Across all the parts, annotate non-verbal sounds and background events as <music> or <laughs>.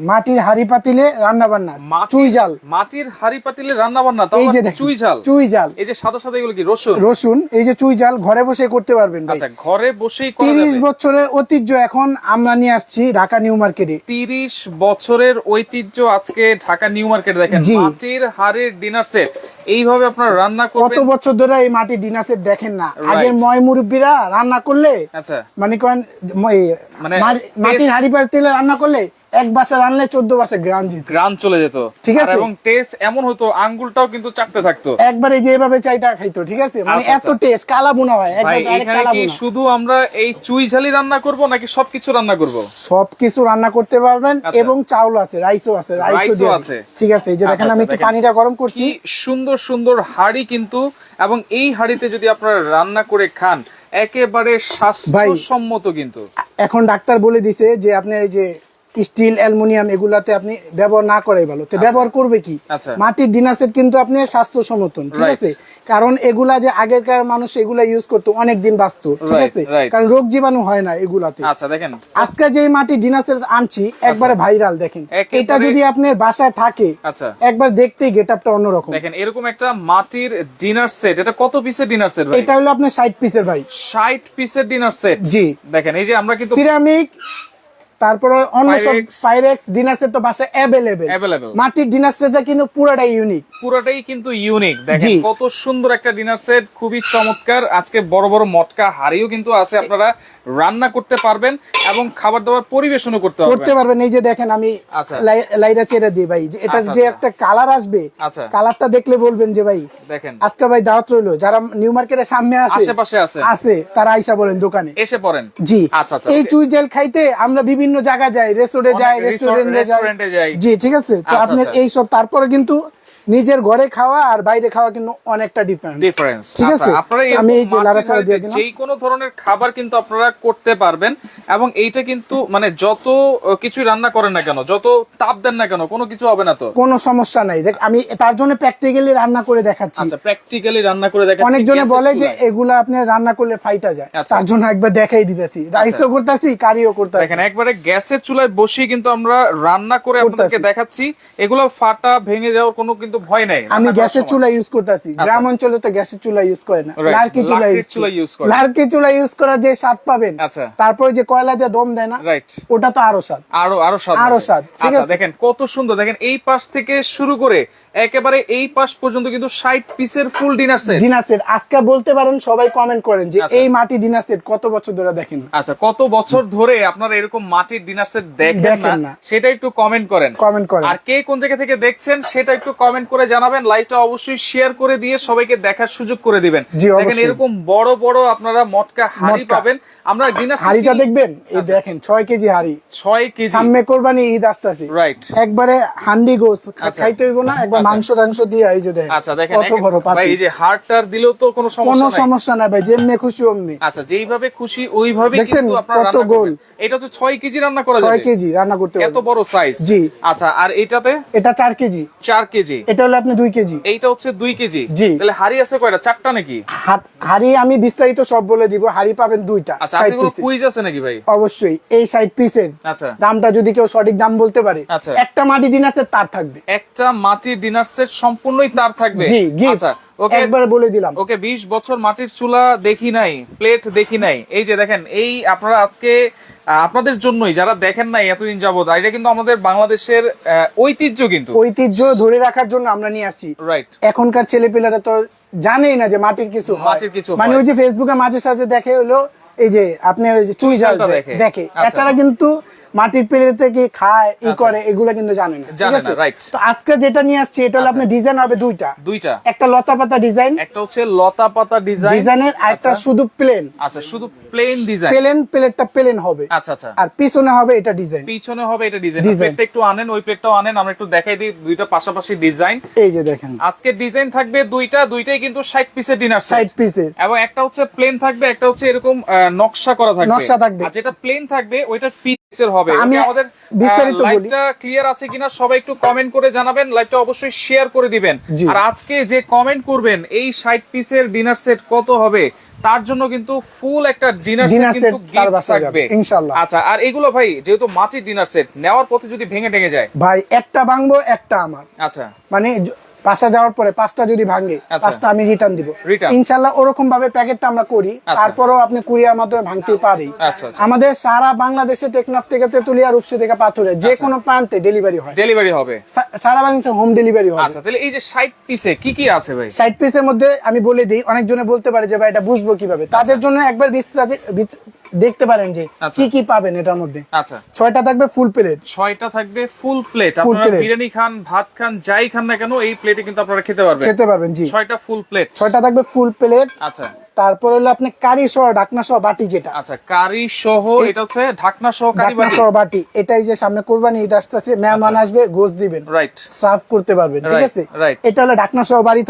মাটির হাড়ি পাতিলে রান্না বান্না চুই জাল মাটির হাড়ি পাতিলে রান্না বান্না এই যে চুই জাল চুই জাল এই যে সাদা সাদা এগুলো কি রসুন? রসুন এই যে চুই জাল ঘরে বসে করতে পারবেন আচ্ছা ঘরে বসেই তিরিশ বছরের ঐতিহ্য এখন আমরা নিয়ে আসছি ঢাকা নিউ মার্কেটে। তিরিশ বছরের ঐতিহ্য আজকে ঢাকা নিউ মার্কেট দেখেন। মাটির হাড়ের ডিনার সেট এইভাবে আপনারা রান্না কত বছর ধরে এই মাটির ডিনাসের দেখেন না। আগে ময় মুরব্বীরা রান্না করলে আচ্ছা। মানে করেন মানে মাটির হাড়ি পাতিলে রান্না করলে এক বাসা রান্নলে চোদ্দ বাসা গ্রাম যেত গ্রান চলে যেত। ঠিক আছে। এবং টেস্ট এমন হতো আঙ্গুলটাও কিন্তু চাটতে থাকতো। একবারে যেভাবে চাইটা খাইতো ঠিক আছে? মানে আচ্ছা, এত টেস্ট কালা বুনা হয় কালা শুধু আমরা এই চুই ঝালি রান্না করব নাকি সবকিছু রান্না করব? সবকিছু রান্না করতে পারবেন আচ্ছা। এবং চাউল আছে রাইসও আছে রাইসও আছে। ঠিক আছে যে দেখেন আচ্ছা, আমি আচ্ছা, একটু পানিটা গরম করছি। সুন্দর সুন্দর হাড়ি কিন্তু এবং এই হাড়িতে যদি আপনারা রান্না করে খান একেবারে স্বাস্থ্যসম্মত কিন্তু। এখন ডাক্তার বলে দিছে যে আপনার এই যে স্টিল অ্যালুমিনিয়াম এগুলাতে আপনি ব্যবহার না করাই ভালো। তো ব্যবহার করবে কি? আচ্ছা। মাটির ডিনার সেট কিন্তু আপনি স্বাস্থ্য সমর্থন ঠিক আছে? কারণ এগুলা যে আগেকার মানুষ এগুলা ইউজ করতো অনেক দিন বাঁচতো ঠিক আছে? কারণ রোগ জীবাণু হয় না এগুলাতে। আচ্ছা দেখেন। আজকে যে মাটির ডিনার সেট আনছি একবারে ভাইরাল দেখেন। এটা যদি আপনার বাসায় থাকে আচ্ছা। একবার দেখতেই গেট আপটা অন্যরকম। দেখেন এরকম একটা মাটির ডিনার সেট এটা কত পিসের ডিনার সেট ভাই? এটা হলো আপনার ষাট পিসের ভাই। ষাট পিসের ডিনার সেট। জি। দেখেন এই যে আমরা কিন্তু সিরামিক তারপরে অন্য সব। পাইরেক্স ডিনার সেট তো বাসায় অ্যাভেলেবেল মাটির ডিনার সেটটা কিন্তু পুরোটাই ইউনিক পুরোটাই কিন্তু ইউনিক দেখেন কত সুন্দর একটা ডিনার সেট খুবই চমৎকার। আজকে বড় বড় মটকা হাড়িও কিন্তু আছে আপনারা রান্না করতে পারবেন এবং খাবার দাবার পরিবেশনও করতে করতে পারবেন। পারবেন এই যে দেখেন আমি আচ্ছা। লাই- লাইটা চেড়ে দিই ভাই। যে এটার আচ্ছা, যে আচ্ছা। একটা কালার আসবে। কালারটা দেখলে বলবেন যে ভাই দেখেন। আজকে ভাই দাওয়াত রইল। যারা নিউ মার্কেটের সামনে আছে আশেপাশে আছে। আছে তারা আইসা বলেন দোকানে। এসে পড়েন। জি। আচ্ছা। এই চুই জেল খাইতে আমরা বিভিন্ন জায়গা যাই রেস্টুরেন্টে যাই রেস্টুরেন্টে যাই। জি ঠিক আছে? তো আচ্ছা। এই সব তারপরে কিন্তু নিজের ঘরে খাওয়া আর বাইরে খাওয়া কিন্তু অনেকটা ডিফারেন্স ডিফারেন্স ঠিক আছে? আপনারা আমি এই যে লাড়াচাড়া দিয়ে দিলাম। যে কোনো ধরনের খাবার কিন্তু আপনারা করতে পারবেন এবং এইটা কিন্তু মানে যত কিছুই রান্না করেন না কেন যত তাপ দেন না কেন কোনো কিছু হবে না তো? কোনো সমস্যা নাই। দেখ আমি তার জন্য প্র্যাকটিক্যালি রান্না করে দেখাচ্ছি। আচ্ছা প্র্যাকটিক্যালি রান্না করে দেখেন অনেকজনে বলে যে এগুলা আপনি রান্না করলে ফাইটা যায়। আচ্ছা। তার জন্য একবার দেখাই দিতেছি। রাইসও করতেছি কারিও করতেছি। দেখেন একবারে গ্যাসের চুলায় বসিয়ে কিন্তু আমরা রান্না করে আপনাদেরকে দেখাচ্ছি। এগুলো ফাটা ভেঙে যাওয়ার কোনো কিন্তু ভয় নাই আমি গ্যাসের চুলা ইউজ করতেছি। গ্রাম অঞ্চলে তো গ্যাসের চুলা ইউজ করে না। লার্কি চুলা ইউজ করে। লার্কি চুলা ইউজ করা যে স্বাদ পাবেন আচ্ছা। তারপরে যে কয়লা দিয়ে দম দেয় না রাইট ওটা তো আরও স্বাদ। আরও আরও স্বাদ আরও স্বাদ, ঠিক আচ্ছা আছে? দেখেন কত সুন্দর। দেখেন এই পাশ থেকে শুরু করে একেবারে এই পাশ পর্যন্ত কিন্তু ষাট পিসের full dinner set dinner set আজকে বলতে পারেন সবাই কমেন্ট করেন যে আচ্ছা। এই মাটি ডিনার সেট কত বছর ধরে দেখেন? আচ্ছা কত বছর ধরে আপনারা এরকম মাটির ডিনার সেট দেখেন না। সেটা একটু কমেন্ট করেন। কমেন্ট করেন। আর কে কোন জায়গা থেকে দেখছেন সেটা একটু কমেন্ট করে জানাবেন। লাইভটা অবশ্যই শেয়ার করে দিয়ে সবাইকে দেখার সুযোগ করে দিবেন। দেখেন এরকম বড় বড় আপনারা মটকা হাড়ি পাবেন। আমরা ডিনার হাড়িটা দেখবেন? এই আচ্ছা। দেখেন ছয় কেজি হাড়ি। ছয় কেজি। সামনে কোরবানি ঈদ আসতেছে। রাইট একবারে হান্ডি গোস আচ্ছা। খাইতে হইব না একবার। মাংস টাংস দিয়ে এই যে দেখেন আচ্ছা দেখেন কত বড় ভাই পাতি এই যে হাড়টার দিলেও তো কোনো কোনো সমস্যা নাই। সমস্যা নাই ভাই যেমনি খুশি অমনি। আচ্ছা যেইভাবে খুশি ওইভাবে কিন্তু আপনারা কত গোল? এটা তো ছয় কেজি রান্না করা যাবে। কেজি রান্না করতে এত বড় সাইজ জি। আচ্ছা আর এটাতে? এটা চার কেজি। চার কেজি। এটা হলো আপনি দুই কেজি। এইটা হচ্ছে দুই কেজি। জি। তাহলে হাড়ি আছে কয়টা? চারটা নাকি? হাড়ি আমি বিস্তারিত সব বলে দিব হাড়ি পাবেন দুইটা আচ্ছা আপনি কোনো কুইজ আছে নাকি ভাই? অবশ্যই এই সাইড পিসের আচ্ছা। দামটা যদি কেউ সঠিক দাম বলতে পারে আচ্ছা। একটা মাটি দিন আছে তার থাকবে। একটা মাটির ডিনার সেট সম্পূর্ণই তার থাকবে। জি গিফট আচ্ছা ওকে একবার বলে দিলাম। ওকে বিশ বছর মাটির চুলা দেখি নাই প্লেট দেখি নাই। এই যে দেখেন এই আপনারা আজকে আপনাদের জন্যই যারা দেখেন নাই এতদিন যাবত এটা কিন্তু আমাদের বাংলাদেশের ঐতিহ্য কিন্তু। ঐতিহ্য ধরে রাখার জন্য আমরা নিয়ে আসছি। রাইট এখনকার ছেলে ছেলেপেলেরা তো জানেই না যে মাটির কিছু মাটির কিছু মানে ওই যে ফেসবুকে মাঝে সাঝে দেখে হলো এই যে আপনি চুই জাল চুইঝালটা দেখে। দেখে। আচ্ছা। এছাড়া কিন্তু মাটির পেলে থেকে খায় ই আচ্ছা। করে এগুলো কিন্তু জানে না। ঠিক আছে? তো আজকে যেটা নিয়ে আসছি এটা হলো আচ্ছা। আপনার ডিজাইন হবে দুইটা। দুইটা। একটা লতা পাতা ডিজাইন একটা হচ্ছে লতা পাতা ডিজাইন ডিজাইনের একটা শুধু প্লেন আচ্ছা শুধু প্লেন ডিজাইন প্লেন প্লেটটা প্লেন হবে। আচ্ছা আচ্ছা। আর পিছনে হবে এটা ডিজাইন পিছনে হবে এটা ডিজাইন। প্লেটটা একটু আনেন ওই প্লেটটাও আনেন আমরা একটু দেখাই দিই দুইটা পাশাপাশি ডিজাইন এই যে দেখেন। আজকে ডিজাইন থাকবে দুইটা দুইটাই কিন্তু ষাট পিসের ডিনার সাইড পিসের এবং একটা হচ্ছে প্লেন থাকবে একটা হচ্ছে এরকম নকশা করা থাকবে। নকশা থাকবে। আর যেটা প্লেন থাকবে ওইটা হবে। আমাদের বিস্তারিত। লাইভটা ক্লিয়ার আছে কিনা সবাই একটু কমেন্ট করে জানাবেন লাইভটা অবশ্যই শেয়ার করে দিবেন। আর আজকে যে কমেন্ট করবেন এই 60 পিসের ডিনার সেট কত হবে তার জন্য কিন্তু ফুল একটা ডিনার সেট কিন্তু গিফট থাকবে। ইনশাআল্লাহ। আচ্ছা আর এগুলো ভাই যেহেতু মাটির ডিনার সেট নেওয়ার পথে যদি ভেঙে টেঙে যায়? ভাই একটা ভাঙবো একটা আমার। আচ্ছা। মানে বাসা যাওয়ার পরে পাঁচটা যদি ভাঙে আচ্ছা। পাঁচটা আমি রিটার্ন দিব। ইনশাল্লাহ ওরকম ভাবে প্যাকেটটা আমরা করি আচ্ছা। তারপরেও আপনি কুরিয়ার মাধ্যমে ভাঙতে পারি আচ্ছা, আচ্ছা। আমাদের সারা বাংলাদেশে টেকনাফ থেকে তেতুলিয়া রূপসী থেকে পাথরে যে। কোনো প্রান্তে ডেলিভারি হয়। ডেলিভারি হবে। সারা বাংলাদেশে হোম ডেলিভারি হয় আচ্ছা তাহলে এই যে 60 পিসে কি কি আছে ভাই? সাইড পিসের মধ্যে আমি বলে দিই অনেকজনে বলতে পারে যে ভাই এটা বুঝব কীভাবে? তাদের জন্য একবার বিস্তারিত দেখতে পারেন যে আচ্ছা। কি কি পাবেন এটার মধ্যে। আচ্ছা। ছয়টা থাকবে ফুল প্লেট ছয়টা থাকবে ফুল প্লেট আপনারা বিরিয়ানি খান ভাত খান যাই খান না কেন এই প্লেটে কিন্তু আপনারা খেতে পারবেন। খেতে পারবেন জি। ছয়টা ফুল প্লেট ছয়টা থাকবে ফুল প্লেট আচ্ছা। তারপর হলো আপনি কারি সহ ঢাকনা সহ বাটি যেটা। আচ্ছা কারি সহ এটা হচ্ছে ঢাকনা সহ কারি বাটি? সহ বাটি। এটাই যে সামনে কোরবানি ঈদ আসতেছে মেহমান আসবে গোস দিবেন। রাইট সার্ভ করতে পারবেন ঠিক আছে. এটা হলো ঢাকনা সহ বাড়ি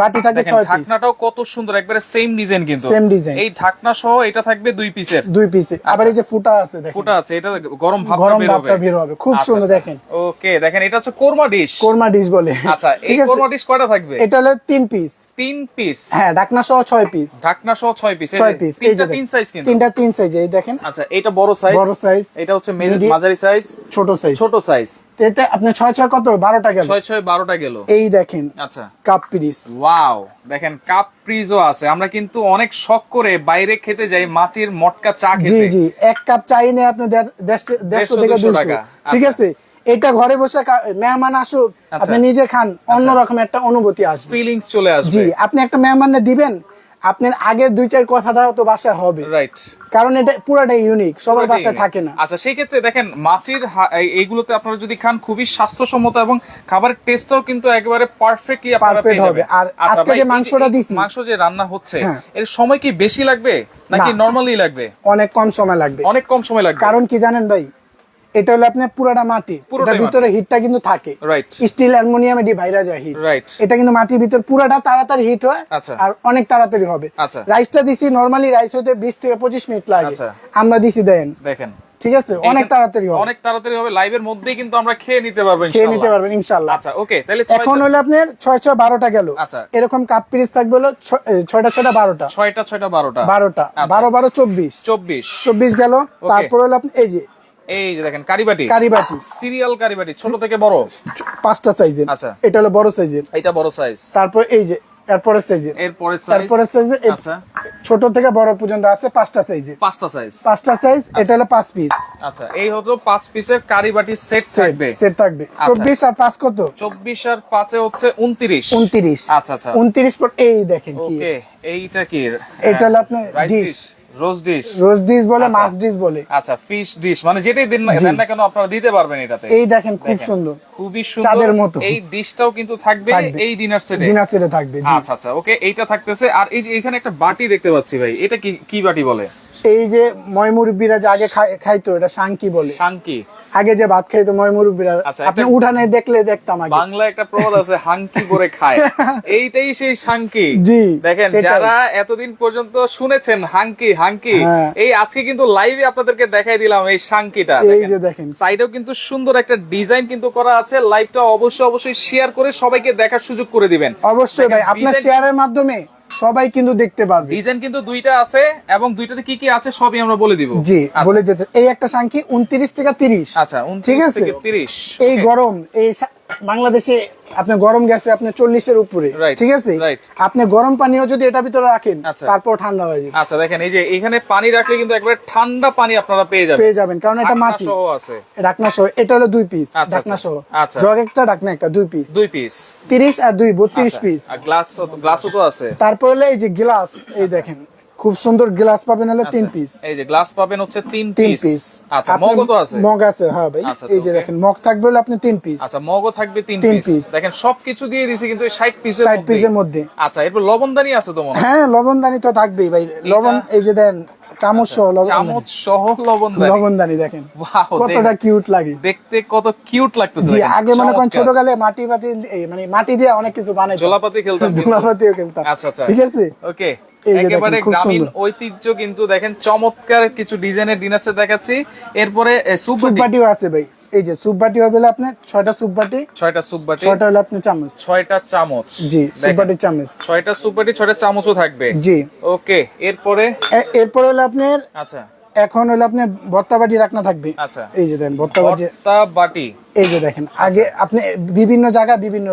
বাটি থাকবে দেখেন ছয় পিস ঢাকনাটাও কত সুন্দর একবারে সেম ডিজাইন কিন্তু। Same design। এই ঢাকনা সহ এটা থাকবে দুই পিসের দুই পিসে আবার এই যে ফুটা আছে দেখেন। ফুটা আছে এটা গরম ভাবটা গরম বের হবে। বের হবে। খুব আচ্ছা, সুন্দর আচ্ছা। দেখেন। ওকে দেখেন এটা হচ্ছে কোরমা ডিশ কোরমা ডিশ বলে। আচ্ছা এই কোরমা ডিশ কয়টা থাকবে? এটা হলো তিন পিস তিন পিস হ্যাঁ ঢাকনা সহ ছয় পিস ঢাকনা সহ ছয় পিস ছয় পিস তিনটা তিন সাইজ কিন্তু। তিনটা তিন সাইজ এই দেখেন। আচ্ছা এটা বড় সাইজ বড় সাইজ এটা হচ্ছে মাঝারি সাইজ ছোট সাইজ ছোট সাইজ এতে আপনি ছয় ছয় কত? বারোটা গেল। ছয় ছয় বারোটা গেল। এই দেখেন আচ্ছা। কাপ পিরিস ওয়াও দেখেন কাপ ফ্রিজও আছে। আমরা কিন্তু অনেক শখ করে বাইরে খেতে যাই মাটির মটকা চা জি খেতে। জি। এক কাপ চাই নিয়ে আপনি দেড়শো থেকে দুশো। ঠিক আচ্ছা। আছে? এটা ঘরে বসে মেহমান আসুক আচ্ছা। আপনি নিজে খান অন্যরকম একটা অনুভূতি আসবে। ফিলিংস চলে আসবে। জি আপনি একটা মেহমানে দিবেন আপনার আগের দুই চার কথাটা তো বাসায় হবে। রাইট কারণ এটা পুরাটাই ইউনিক সবার বাসায় থাকে না। আচ্ছা সেই ক্ষেত্রে দেখেন মাটির এইগুলোতে আপনারা যদি খান খুবই স্বাস্থ্যসম্মত এবং খাবারের টেস্টটাও কিন্তু একেবারে পারফেক্টলি আপনারা পেয়ে। যাবেন। আর আচ্ছা আজকে যে মাংসটা দিছি- মাংস যে রান্না হচ্ছে হ্যাঁ। এর সময় কি বেশি লাগবে নাকি নরমালি লাগবে? অনেক কম সময় লাগবে। অনেক কম সময় লাগবে। কারণ কি জানেন ভাই এটা হলো আপনার পুরাটা মাটি। এটার ভিতরে হিটটা কিন্তু থাকে। স্টিল অ্যালুমিনিয়াম বাইরে যায় হিট রাইট এটা কিন্তু মাটির ভিতর পুরাটা তাড়াতাড়ি হিট হয় আচ্ছা। আর অনেক তাড়াতাড়ি হবে। আচ্ছা। রাইসটা দিছি নরমালি রাইস হতে বিশ থেকে পঁচিশ মিনিট লাগে। আচ্ছা। আমরা দিছি দেন। দেখেন। ঠিক আছে? অনেক তাড়াতাড়ি হবে। অনেক তাড়াতাড়ি হবে। লাইভের মধ্যেই কিন্তু আমরা খেয়ে নিতে পারব খেয়ে নিতে পারবেন ইনশাল্লাহ আচ্ছা ওকে তাহলে এখন হলো আপনার ছয় ছয় বারোটা গেল। আচ্ছা। এরকম কাপ পিরিস থাকবে হলো ছয়টা ছয়টা বারোটা। ছয়টা ছয়টা বারোটা। বারোটা। আচ্ছা। বারো বারো চব্বিশ। চব্বিশ। চব্বিশ গেল। তারপর হলো আপনি এই যে এই যে দেখেন কারিবাটি। কারিবাটি। সিরিয়াল কারিবাটি ছোট থেকে বড়? পাঁচটা সাইজের। আচ্ছা। এটা হলো বড় সাইজের। এটা বড় সাইজ তারপর এই যে এরপরে সাইজের। এরপরে সাইজ তারপরে সাইজের আচ্ছা। ছোট থেকে বড় পর্যন্ত আছে পাঁচটা সাইজের। পাঁচটা সাইজ পাঁচটা সাইজ এটা হলো পাঁচ পিস আচ্ছা এই হলো পাঁচ পিসের কারিবাটি সেট থাকবে। সেট থাকবে। আচ্ছা। চব্বিশ আর পাঁচ কত? চব্বিশ আর পাঁচে হচ্ছে উনত্রিশ। উনত্রিশ। আচ্ছা আচ্ছা। উনত্রিশ পর এই দেখেন কি। ওকে এইটা কি? এটা হলো আপনার dish rose dish rose dish বলে আচ্ছা। মাছ ডিশ বলে। আচ্ছা ফিশ ডিশ মানে যেটাই দিন। দেন না কেন আপনারা দিতে পারবেন এটাতে? এই দেখেন খুব সুন্দর। খুবই চাঁদের সুন্দর মতো। এই ডিশটাও কিন্তু থাকবে থাকবে। এই ডিনার সেটে ডিনার সেটে থাকবে আচ্ছা আচ্ছা ওকে এইটা থাকতেছে। আর এই যে এখানে একটা বাটি দেখতে পাচ্ছি ভাই এটা কি কি বাটি বলে? এই যে ময় মুরব্বীরা যে আগে খাইতো এটা শাঙ্কি বলে। শাঙ্কি আগে যে ভাত খাইতো ময় মুরব্বীরা আচ্ছা, আপনি উঠানে দেখলে দেখতাম আগে। বাংলা একটা প্রবাদ আছে হাঙ্কি করে খায়। <laughs> এইটাই সেই শাঙ্কি জি, দেখেন যারা এতদিন পর্যন্ত শুনেছেন হাঙ্কি হাঙ্কি হ্যাঁ। এই আজকে কিন্তু লাইভে আপনাদেরকে দেখাই দিলাম এই শাঙ্কিটা এই যে দেখেন। সাইডেও কিন্তু সুন্দর একটা ডিজাইন কিন্তু করা আছে লাইভটা অবশ্যই অবশ্যই শেয়ার করে সবাইকে দেখার সুযোগ করে দিবেন। অবশ্যই ভাই আপনার শেয়ারের মাধ্যমে সবাই কিন্তু দেখতে পারবে। ডিজাইন কিন্তু দুইটা আছে এবং দুইটাতে কি কি আছে সবই আমরা বলে দিব। জি আচ্ছা। বলে দিতে এই একটা সাংখি 29 থেকে তিরিশ। আচ্ছা ঠিক উনত্রিশ আছে? থেকে তিরিশ। এই গরম এই বাংলাদেশে আপনি গরম গেছে আপনি চল্লিশের উপরে। ঠিক আছে? আপনি গরম পানিও যদি এটা ভিতরে রাখেন আচ্ছা। তারপর ঠান্ডা হয়ে যাবে। আচ্ছা দেখেন এই যে এখানে পানি রাখলে কিন্তু একবারে ঠান্ডা পানি আপনারা পেয়ে যাবেন। পেয়ে যাবেন কারণ এটা মাটি। সহ আছে। ঢাকনা সহ এটা হলো দুই পিস ঢাকনা। সহ। জগ একটা ঢাকনা একটা দুই পিস দুই পিস তিরিশ আর দুই বত্রিশ পিস আর গ্লাস গ্লাসও তো আছে। তারপর হলো এই যে গ্লাস এই দেখেন। খুব সুন্দর গ্লাস পাবেন হলো তিন আচ্ছা, পিস এই যে গ্লাস পাবেন হচ্ছে তিন তিন পিস আচ্ছা মগও তো আছে? মগ আছে হ্যাঁ ভাই। আচ্ছা, এই যে দেখেন মগ থাকবে হলো আপনি তিন পিস আচ্ছা মগও থাকবে তিন তিন পিস দেখেন সবকিছু দিয়ে দিছি কিন্তু এই 60 পিসের মধ্যে পিসের মধ্যে। আচ্ছা এরপর লবণদানি আছে তো মনে হ্যাঁ? লবণদানি তো থাকবেই ভাই। লবণ এই যে দেন চামচ সহ লবণ চামচ সহ লবণদানি। লবণদানি দেখেন। Wow, কতটা কিউট লাগে। দেখতে কত কিউট লাগতেছে আগে মনে করেন চমৎকার। ছোটকালে মাটি মানে দিয়ে অনেক কিছু বানাই জলাপাতি খেলতাম। জলাপাতিও খেলতাম। আচ্ছা, আচ্ছা। ঠিক আছে? ওকে একেবারে গ্রামীণ ঐতিহ্য কিন্তু দেখেন চমৎকার কিছু ডিজাইনের ডিনার সেট দেখাচ্ছি। এরপরে এ, সুপ সুপ আছে ভাই। এই যে সুপ বাটি হবে আপনার ছয়টা সুপ বাটি ছয়টা সুপ বাটি। ছয়টা হলো আপনার চামচ। ছয়টা চামচ। জি সুপ দেখেন, চামচ। ছয়টা সুপ বাটি ছয়টা চামচও থাকবে। জি। ওকে এরপরে? এরপরে এরপর হলো আপনার আচ্ছা। এখন হলো আপনার ভর্তা বাটি রাখনা থাকবে। আচ্ছা। এই যে দেখেন ভর্তা বাটি। ভর্তা বাটি। এই যে দেখেন আগে আপনি বিভিন্ন জায়গায় বিভিন্ন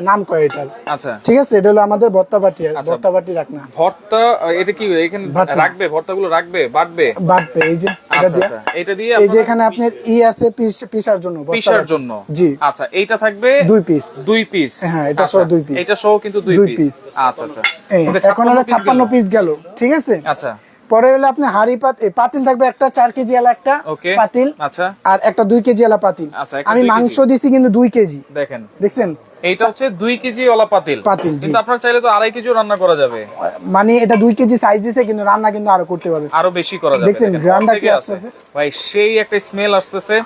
নাম করে এটার। আচ্ছা। ঠিক আছে? এটা হলো আমাদের ভর্তা বাটি আচ্ছা। ভর্তা বাটি রাখনা। ভর্তা এটা কি এখানে ভর্তা। রাখবে? ভর্তাগুলো রাখবে? বাটবে? বাটবে এই যে এটা আচ্ছা দিয়ে। এটা দিয়ে এই যে এখানে আপনার ই আছে পিস পিসার জন্য ভর্তা পিসার জন্য। জি। আচ্ছা এইটা থাকবে দুই পিস। দুই পিস। হ্যাঁ, এটা সহ দুই piece। এটা সহ কিন্তু দুই পিস। আচ্ছা আচ্ছা। এখন হলো 56 ছাপ্পান্ন পিস গেল। ঠিক আছে? আচ্ছা। পরে হলো আপনি হাড়ি পাত পাতিল থাকবে একটা চার কেজি আলা একটা পাতিল আচ্ছা। আর একটা দুই কেজি আলা পাতিল। আচ্ছা, আমি মাংস দিচ্ছি দিছি কিন্তু দুই কেজি। দেখেন। দেখছেন? এইটা হচ্ছে দুই কেজি ওলা পাতিল। পাতিল, কিন্তু আপনার চাইলে তো আড়াই কেজিও রান্না করা যাবে। মানে এটা দুই কেজি সাইজ দিছে কিন্তু রান্না কিন্তু আরও করতে পারবে। আরও বেশি করা যাবে। দেখছেন, অর্ধেকে কি আছে। আসতেছে? ভাই সেই একটা স্মেল আসতেছে।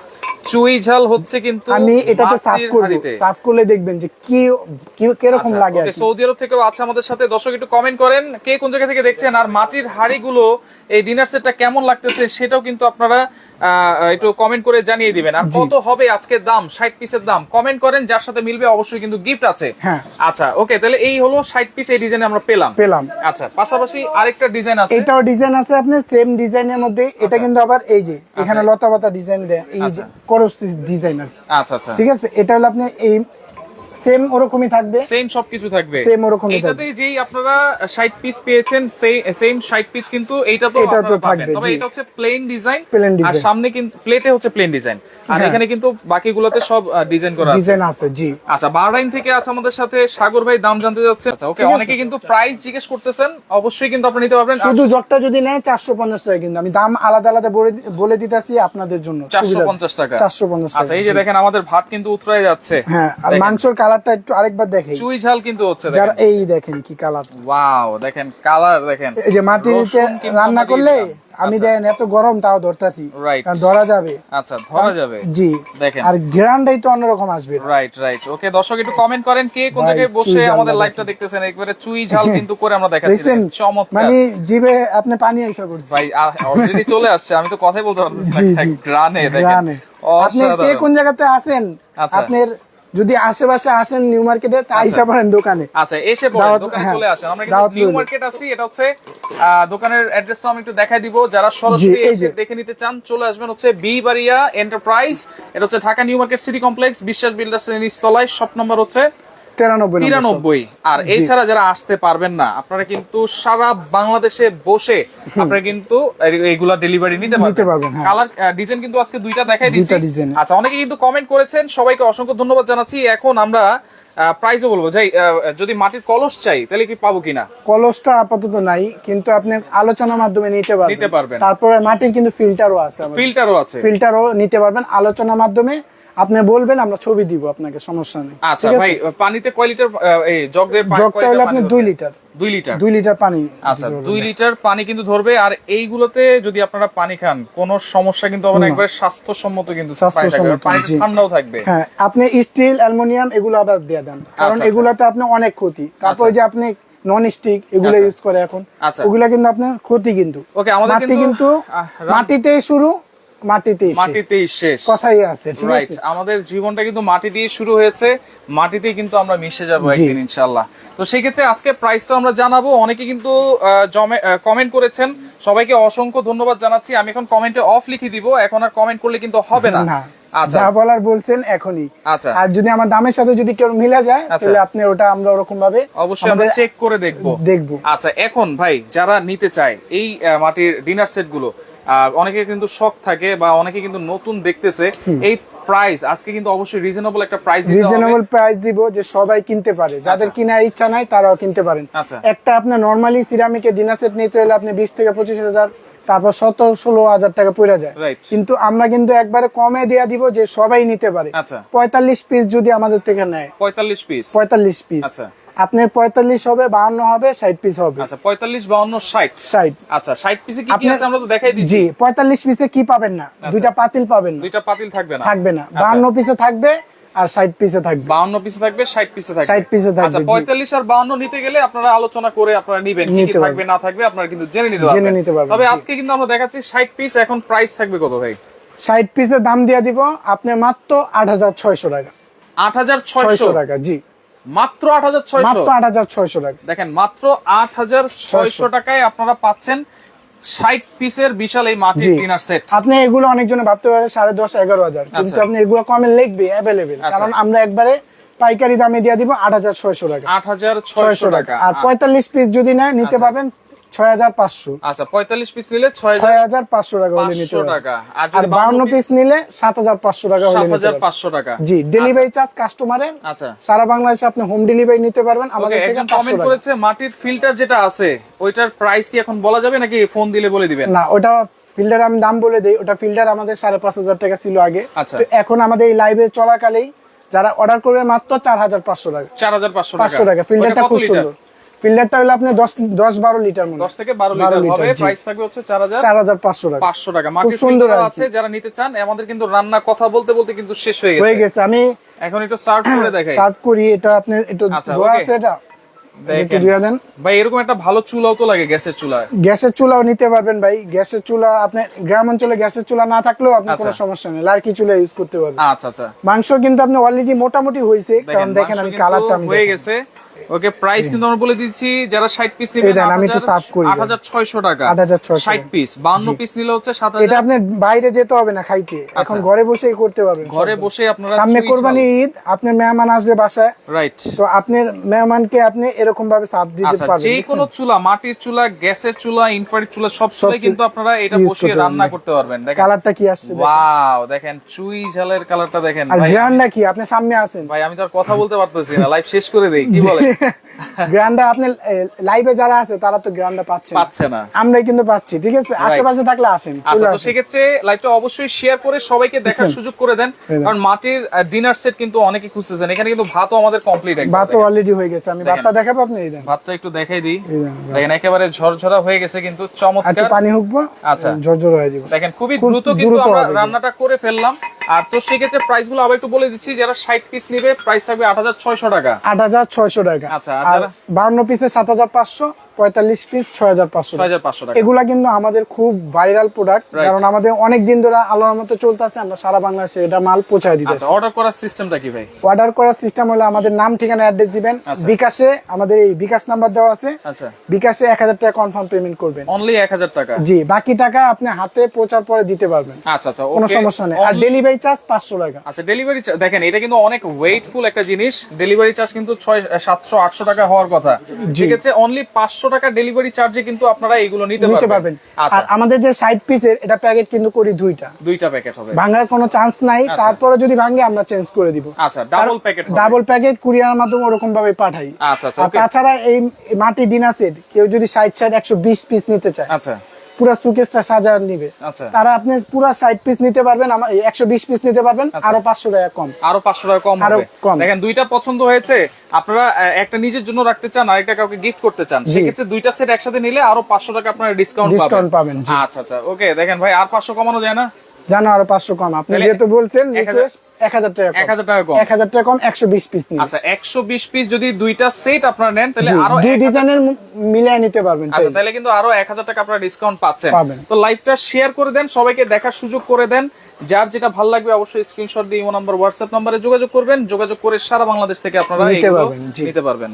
চুই ঝাল হচ্ছে কিন্তু আমি এটাতে সার্ভ মাছির করব। হাঁড়িতে। সার্ভ করলে দেখবেন যে কি কি- আচ্ছা, লাগে সৌদি আরব থেকেও আছে আমাদের সাথে। দর্শক একটু কমেন্ট করেন কে কোন জায়গা থেকে দেখছেন? আর মাটির হাড়িগুলো এই ডিনার সেটটা কেমন লাগতেছে সেটাও কিন্তু আপনারা একটু কমেন্ট করে জানিয়ে দিবেন। আর কত হবে আজকের দাম? ষাট পিসের দাম। কমেন্ট করেন যার সাথে মিলবে অবশ্যই কিন্তু গিফট আছে। হ্যাঁ। আচ্ছা ওকে তাহলে এই হলো ষাট পিস এই ডিজাইন আমরা পেলাম। পেলাম। আচ্ছা পাশাপাশি আরেকটা ডিজাইন আছে। এটাও ডিজাইন আছে আপনি সেম ডিজাইনের মধ্যে। আচ্ছা। এটা কিন্তু আবার এই যে এখানে লতা পাতা ডিজাইন দেয় এই যে করস ডিজাইন আর আচ্ছা আচ্ছা। ঠিক আছে? এটা হলো আপনি এই সেম ওরকমই থাকবে? সেম সবকিছু থাকবে। Same ওরকমই এইটাতে যেই আপনারা 60 পিস পেয়েছেন সেম 60 পিস কিন্তু এইটা তো এটা তো থাকবে, তবে এটা হচ্ছে প্লেন ডিজাইন Plain আর সামনে কিন্তু প্লেটে হচ্ছে প্লেন ডিজাইন আর হ্যাঁ। এখানে কিন্তু বাকিগুলোতে সব ডিজাইন করা আছে। ডিজাইন আছে জি। আচ্ছা বারলাইন থেকে আছে আমাদের সাথে সাগর ভাই দাম জানতে যাচ্ছে আচ্ছা ওকে অনেকে কিন্তু প্রাইস জিজ্ঞেস করতেছেন অবশ্যই কিন্তু আপনি নিতে পারবেন। শুধু জগটা যদি নেয় চারশো পঞ্চাশ টাকা কিন্তু। আমি দাম আলাদা আলাদা বলে দিতেছি আপনাদের জন্য। চারশো পঞ্চাশ টাকা। চারশো পঞ্চাশ আচ্ছা এই যে টাকা দেখেন আমাদের ভাত কিন্তু উতরাই যাচ্ছে। হ্যাঁ আর মাংসর কালারটা একটু আরেকবার দেখে চুই ঝাল কিন্তু হচ্ছে যারা এই দেখেন কি কালার। ওয়াও দেখেন কালার দেখেন। এই যে মাটিতে রান্না করলে আমি আচ্ছা। দেখেন এত গরম তাও ধরতাছি। ধরা যাবে। আচ্ছা ধরা যাবে। জি। দেখেন। আর গ্রামটাই তো অন্যরকম আসবে। রাইট রাইট ওকে দর্শক একটু কমেন্ট করেন কে কোন বসে আমাদের লাইভটা দেখতেছেন? একবারে চুই ঝাল কিন্তু করে আমরা দেখাচ্ছি। চমৎকার। মানে জিবে আপনি পানি আইসা ভাই অলরেডি চলে আসছে। আমি তো কথাই বলতে পারতেছি না। গ্রানে দেখেন। আপনি কে কোন জায়গাতে আছেন? আচ্ছা। আপনার যদি আশেপাশে আসেন নিউ মার্কেটে তা আইসা পড়েন দোকানে। আচ্ছা এসে দোকানে হ্যাঁ, চলে আসেন। আমরা কিন্তু নিউ মার্কেট আছি এটা হচ্ছে দোকানের অ্যাড্রেসটা আমি একটু দেখাই দিব। যারা সরাসরি এসে দেখে নিতে চান চলে আসবেন হচ্ছে বি বাড়িয়া এন্টারপ্রাইজ। এটা হচ্ছে Dhaka new market city complex Biswas builders এর নিচতলায় শপ নম্বর হচ্ছে তিরানব্বই তিরানব্বই। আর এছাড়া যারা আসতে পারবেন না আপনারা কিন্তু সারা বাংলাদেশে বসে আপনারা কিন্তু এইগুলা ডেলিভারি নিতে পারবেন, হ্যাঁ। কালার ডিজাইন কিন্তু আজকে দুইটা দেখাই দিচ্ছি। আচ্ছা অনেকে কিন্তু কমেন্ট করেছেন সবাইকে অসংখ্য ধন্যবাদ জানাচ্ছি। এখন আমরা প্রাইজও বলব। যাই যদি মাটির কলস চাই তাহলে কি পাবো কিনা? কলসটা আপাতত নাই কিন্তু আপনি আলোচনার মাধ্যমে নিতে পারবেন। নিতে পারবেন। তারপরে মাটির কিন্তু ফিল্টারও আছে। ফিল্টারও আছে। ফিল্টারও নিতে পারবেন আলোচনার মাধ্যমে। আপনি বলবেন আমরা ছবি দিব আপনাকে সমস্যা নেই। আচ্ছা ভাই পানিতে কয় লিটার এই জগের জগটা হলো আপনি পানি দুই লিটার। দুই লিটার। দুই লিটার পানি আচ্ছা দুই লিটার পানি কিন্তু ধরবে আর এইগুলোতে যদি আপনারা পানি খান কোনো সমস্যা কিন্তু হবে না একবারে স্বাস্থ্যসম্মত কিন্তু পানি ঠান্ডাও থাকবে। হ্যাঁ আপনি স্টিল অ্যালুমিনিয়াম এগুলো আবার দিয়ে দেন কারণ আচ্ছা। এগুলাতে আপনি অনেক ক্ষতি। তারপর আচ্ছা। যে আপনি নন স্টিক এগুলো আচ্ছা। ইউজ করে এখন আচ্ছা। ওগুলা কিন্তু আপনার ক্ষতি কিন্তু। ওকে আমাদের কিন্তু কিন্তু আহ, রাম- মাটিতে শুরু মাটিতে মাটিতেই শেষ। কথাই আছে রাইট আমাদের জীবনটা কিন্তু মাটি দিয়ে শুরু হয়েছে মাটিতেই কিন্তু আমরা মিশে যাব একদিন ইনশাল্লাহ তো সেই ক্ষেত্রে আজকে প্রাইসটা আমরা জানাব অনেকে কিন্তু কমেন্ট করেছেন। সবাইকে অসংখ্য ধন্যবাদ জানাচ্ছি। আমি এখন কমেন্টে অফ লিখে দিব এখন আর কমেন্ট করলে কিন্তু হবে <laughs> না। আচ্ছা। যা বলার বলছেন এখনই। আচ্ছা। আর যদি আমার দামের সাথে যদি কেউ মিলা যায় আচ্ছা। তাহলে আপনি ওটা আমরা ওরকম ভাবে অবশ্যই আমরা চেক করে দেখব। দেখব। আচ্ছা এখন ভাই যারা নিতে চায় এই মাটির ডিনার সেটগুলো অনেকে কিন্তু শখ থাকে বা অনেকে কিন্তু নতুন দেখতেছে। এই প্রাইস আজকে কিন্তু অবশ্যই রিজনেবল একটা প্রাইস দিতে রিজনেবল প্রাইস দিব যে সবাই কিনতে পারে। যাদের আচ্ছা। কেনার ইচ্ছা নাই তারাও কিনতে পারেন। আচ্ছা। একটা আপনার নর্মালি সিরামিকের ডিনার সেট নিতে হলে আপনি বিশ থেকে পঁচিশ হাজার তারপর সতেরো ষোলো হাজার টাকা পড়ে যায়। কিন্তু আমরা কিন্তু একবারে কমে দেয়া দিব যে সবাই নিতে পারে। আচ্ছা। পঁয়তাল্লিশ পিস যদি আমাদের থেকে নেয়। পঁয়তাল্লিশ পিস পঁয়তাল্লিশ পিস আচ্ছা। আপনার পঁয়তাল্লিশ হবে বাহান্ন হবে ষাট পিস হবে। আচ্ছা পঁয়তাল্লিশ বাউন্ন ষাট? ষাট। আচ্ছা ষাট পিসে কি আছে আমরা তো দেখাই দিচ্ছি। জি পঁয়তাল্লিশ পিসে কি পাবেন না? দুইটা পাতিল পাবেন না। দুইটা পাতিল থাকবে না। থাকবে না। আচ্ছা। বাহান্ন পিসে থাকবে আর ষাট পিসে থাকবে। বাউন্ন পিসে থাকবে ষাট পিসে থাকবে। 60 piece এ থাকবে, আচ্ছা জি। পঁয়তাল্লিশ আর বাউন্ন নিতে গেলে আপনারা আলোচনা করে আপনারা নিবেন কি থাকবে না থাকবে আপনারা কিন্তু জেনে নিতে জেনে নিতে পারবেন, তবে আজকে কিন্তু আমরা দেখাচ্ছি ষাট পিস এখন প্রাইস থাকবে কত ভাই? ষাট পিসের দাম দিয়ে দিব আপনি মাত্র আট হাজার ছয়শো টাকা। আট হাজার ছয়শো। ছয়শো টাকা জি। মাত্র আট হাজার ছয়শো। মাত্র আট হাজার ছয়শো টাকা। দেখেন মাত্র আট হাজার ছয়শো টাকায় আপনারা পাচ্ছেন ষাট পিসের বিশাল এই মাটির ক্লিনার সেট আপনি এগুলো অনেকজনে ভাবতে পারে সাড়ে দশ এগারো হাজার। কিন্তু আচ্ছা। আপনি এগুলো কমে লিখবে অ্যাভেলেবেল আচ্ছা। কারণ আমরা একবারে পাইকারি দামে দিয়ে দিব আট হাজার ছয়শো টাকা। আট হাজার ছয়শো টাকা। আর পঁয়তাল্লিশ পিস যদি নেয় নিতে পারেন পারবেন ছয় হাজার পাঁচশো। আচ্ছা পঁয়তাল্লিশ পিস নিলে ছয় হাজার পাঁচশো টাকা হলে নিতে টাকা। আর বাউন্ন পিস নিলে সাত হাজার পাঁচশো টাকা হলে হাজার পাঁচশো টাকা। জি ডেলিভারি চার্জ কাস্টমারের আচ্ছা। সারা বাংলাদেশে আপনি হোম ডেলিভারি নিতে পারবেন আমাদের থেকে কমেন্ট করেছে মাটির ফিল্টার যেটা আছে ওইটার প্রাইস কি এখন বলা যাবে নাকি ফোন দিলে বলে দিবেন? না ওটা ফিল্টার আমি দাম বলে দিই ওটা ফিল্টার আমাদের সাড়ে পাঁচ হাজার টাকা ছিল আগে। আচ্ছা। তো এখন আমাদের এই লাইভে চলাকালেই যারা অর্ডার করবে মাত্র চার হাজার পাঁচশো টাকা। চার হাজার পাঁচশো টাকা। ফিল্টারটা খুব সুন্দর। ফিল্টারটা হলো আপনি লিটার মনে দশ থেকে বারো বারো লিটার হবে। প্রাইস থাকবে হচ্ছে চার হাজার চার হাজার পাঁচশো টাকা। পাঁচশো টাকা। মাটির সুন্দর। আছে যারা নিতে চান আমাদের কিন্তু রান্না কথা বলতে বলতে কিন্তু শেষ হয়ে হয়ে গেছে। গেছে আমি এখন একটু সার্ভ করে দেখাই। সার্ভ করি। এটা আপনি একটু আচ্ছা, আছে এটা? একটু দেখেন ধুয়ে দেন। ভাই এরকম একটা ভালো চুলাও তো লাগে গ্যাসের চুলায়। গ্যাসের চুলাও নিতে পারবেন ভাই। গ্যাসের চুলা আপনি গ্রাম অঞ্চলে গ্যাসের চুলা না থাকলেও আপনি কোনো আচ্ছা। সমস্যা নেই। লার্কি চুলা ইউজ করতে পারবেন। আচ্ছা আচ্ছা। মাংস কিন্তু আপনি অলরেডি মোটামুটি হয়েছে। কারণ দেখেন আমি কালারটা হয়ে গেছে। ওকে প্রাইস কিন্তু আমরা বলে দিচ্ছি যারা 60 পিস নেবেন আমি একটু serve করি 8600 টাকা। 8600 60 পিস 52 পিস নিলে হচ্ছে 7000 এটা আপনি বাইরে যেতে হবে না খাইতে। এখন ঘরে বসেই করতে পারবেন আচ্ছা। ঘরে বসে আপনারা সামনে কোরবানি ঈদ আপনার মেহমান আসবে বাসায়। রাইট তো আপনার মেহমানকে আপনি এরকম ভাবে সাপ দিতে আচ্ছা পারবেন যে কোনো চুলা মাটির চুলা গ্যাসের চুলা ইনফ্রারেড চুলা সব কিন্তু আপনারা এটা বসিয়ে রান্না করতে পারবেন। দেখেন। কালারটা কি আসছে। ওয়াও দেখেন চুই ঝালের কালারটা দেখেন। আর ভাই গ্রান্ডা কি? আপনি সামনে আছেন ভাই আমি তো আর কথা বলতে পারতেছি না। লাইভ শেষ করে দেই কি <laughs> বলে <laughs> গ্রান্ডা আপনি লাইভে যারা আছে তারা তো গ্রান্ডা পাচ্ছে পাচ্ছে না। আমরাই কিন্তু পাচ্ছি ঠিক আছে? আশেপাশে থাকলে আসেন আচ্ছা তো সেক্ষেত্রে লাইভটা অবশ্যই শেয়ার করে সবাইকে দেখার সুযোগ করে দেন কারণ মাটির ডিনার সেট কিন্তু অনেকে খুঁজতেছেন। এখানে কিন্তু ভাতও আমাদের কমপ্লিট ভাত তো অলরেডি হয়ে গেছে। আমি ভাতটা দেখাবো আপনি? এই দেন ভাতটা একটু দেখাই দিই। দেখেন একেবারে ঝরঝরা হয়ে গেছে কিন্তু আর একটু চমৎকার। পানি হুকবো আচ্ছা। ঝরঝর হয়ে যাবে। দেখেন খুবই খুব দ্রুত কিন্তু আমরা রান্নাটা করে ফেললাম। আর তো সেক্ষেত্রে প্রাইসগুলো আবার একটু বলে দিচ্ছি যারা ষাট পিস নিবে প্রাইস থাকবে আট হাজার ছয়শো টাকা। আট হাজার ছয়শো টাকা। আচ্ছা, আর বাহান্ন পিসে সাত হাজার পাঁচশো। পঁয়তাল্লিশ পিস ছয় হাজার পাঁচশো এগুলা কিন্তু আমাদের খুব ভাইরাল প্রোডাক্ট কারণ আমাদের অনেক দিন ধরে আলোর মতো চলতেছে আমরা সারা বাংলাদেশে এটা মাল পৌঁছায় আচ্ছা অর্ডার করার সিস্টেমটা কি ভাই? অর্ডার করার সিস্টেম হলো আমাদের নাম ঠিকানা অ্যাড্রেস দিবেন। আচ্ছা। বিকাশে আমাদের এই বিকাশ নাম্বার দেওয়া আছে। আচ্ছা। বিকাশে এক হাজার টাকা কনফার্ম পেমেন্ট করবেন। অনলি এক হাজার টাকা? জি বাকি টাকা আপনি হাতে পৌঁছার পরে দিতে পারবেন। আচ্ছা আচ্ছা কোনো সমস্যা নেই। আর ডেলিভারি চার্জ পাঁচশো টাকা। আচ্ছা ডেলিভারি দেখেন এটা কিন্তু অনেক ওয়েটফুল একটা জিনিস। ডেলিভারি চার্জ কিন্তু ছয় সাতশো আটশো টাকা হওয়ার কথা। সেক্ষেত্রে অনলি পাঁচশো টাকা ডেলিভারি চার্জে কিন্তু আপনারা এগুলো নিতে পারবেন। পারবেন। আচ্ছা। আর আমাদের যে সাইড পিসের এটা প্যাকেট কিন্তু করি দুইটা। দুইটা প্যাকেট হবে। ভাঙার কোনো চান্স নাই আচ্ছা। তারপরে যদি ভাঙে আমরা চেঞ্জ করে দিব। আচ্ছা double packet double packet courier মাধ্যমে ওরকম ভাবে পাঠাই। আচ্ছা আচ্ছা তাছাড়া এই মাটি ডিনার সেট কেউ যদি ষাট সাইড একশো বিশ পিস নিতে চায়। আচ্ছা। পুরো সুকেসটা সাজা নিবে। আচ্ছা। তারা আপনি পুরো সাইড পিস নিতে পারবেন একশো বিশ পিস নিতে পারবেন আরও পাঁচশো টাকা কম। আরও পাঁচশো টাকা কম আরও কম। দেখেন দুইটা পছন্দ হয়েছে আপনারা একটা নিজের জন্য রাখতে চান আরেকটা কাউকে গিফট করতে চান সেক্ষেত্রে দুইটা সেট একসাথে নিলে আরও পাঁচশো টাকা আপনারা ডিসকাউন্ট পাবেন। আচ্ছা আচ্ছা ওকে দেখেন ভাই আর পাঁচশো কমানো যায় না? জানো আরও পাঁচশো কম। আপনি যেহেতু বলছেন এক হাজার- টাকা এক হাজার টাকা কম। এক হাজার টাকা কম একশো বিশ পিস নিন। আচ্ছা একশো বিশ পিস যদি দুইটা সেট আপনারা নেন তাহলে আরও দুই ডিজাইনের মিলিয়ে নিতে পারবেন আচ্ছা তাহলে কিন্তু আরও এক হাজার টাকা আপনারা ডিসকাউন্ট পাচ্ছেন। পাবেন। তো লাইভটা শেয়ার করে দেন সবাইকে দেখার সুযোগ করে দেন। যার যেটা ভালো লাগবে অবশ্যই স্ক্রিনশট দিয়ে ইমো নাম্বার হোয়াটসঅ্যাপ নাম্বারে যোগাযোগ করবেন। যোগাযোগ করে সারা বাংলাদেশ থেকে আপনারা। নিতে পারবেন।